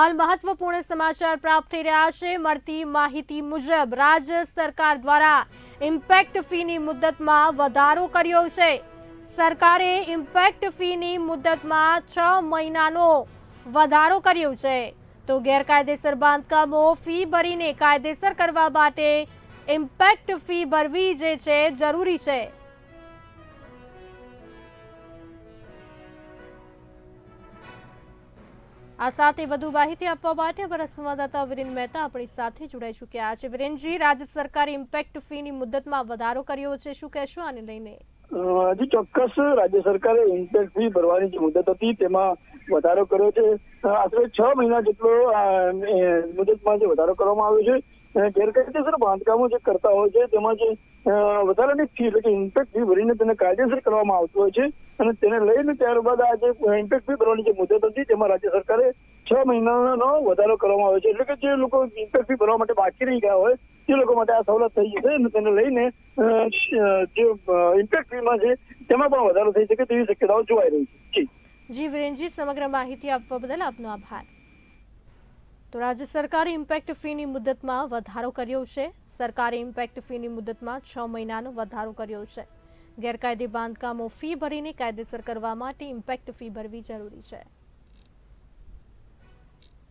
હાલ મહત્વપૂર્ણ સમાચાર પ્રાપ્ત થઈ રહ્યા છે. મળતી માહિતી મુજબ, રાજ્ય સરકાર દ્વારા ઇમ્પેક્ટ ફીની મુદતમાં વધારો કર્યો છે. સરકારે ઇમ્પેક્ટ ફીની મુદતમાં છ મહિનાનો વધારો કર્યો છે. તો ગેરકાયદેસર બાંધકામો ફી ભરીને કાયદેસર કરવા માટે ઇમ્પેક્ટ ફી ભરવી જે છે, જરૂરી છે. આ સાથે વધુ માહિતી આપવા માટે અમારા સંવાદદાતા વિરેન મહેતા આપણી સાથે જોડાઈ ચૂક્યા છે. વિરેનજી, રાજ્ય સરકારે ઇમ્પેક્ટ ફીની મુદતમાં વધારો કર્યો છે. શું કહેશો આને લઈને? હજી ચોક્કસ રાજ્ય સરકારે ઇમ્પેક્ટ ફી ભરવાની જે મુદત હતી. તેમાં વધારો કર્યો છે. આશરે છ મહિના જેટલો મુદતમાં જે વધારો કરવામાં આવ્યો છે ગેરકાયદેસર બાંધકામો જે કરતા હોય છે, તેમાં જે વધારાની ફી એટલે કે ઇમ્પેક્ટ ફી ભરીને તેને કાયદેસર કરવામાં આવતું હોય છે અને તેને લઈને ત્યારબાદ આ જે ઇમ્પેક્ટ ફી ભરવાની જે મુદત હતી, તેમાં રાજ્ય સરકારે છ મહિનાનો વધારો કરવામાં આવ્યો છે. એટલે કે જે લોકો ઇમ્પેક્ટ ફી ભરવા માટે બાકી રહી ગયા હોય, તે લોકો માટે આ સવલત થઈ જશે અને તેને લઈને જે ઇમ્પેક્ટ ફીમાં છે, તેમાં પણ વધારો થઈ શકે તેવી શક્યતાઓ જોવાઈ રહી છે. જી વિરેનજી, સમગ્ર માહિતી આપવા બદલ આપનો આભાર. તો રાજ્ય સરકારે ઇમ્પેક્ટ ફીની મુદતમાં વધારો કર્યો છે. સરકારે ઇમ્પેક્ટ ફીની મુદતમાં છ મહિનાનો વધારો કર્યો છે. ગેરકાયદે બાંધકામો ફી ભરીને કાયદેસર કરવા માટે ઇમ્પેક્ટ ફી ભરવી જરૂરી છે.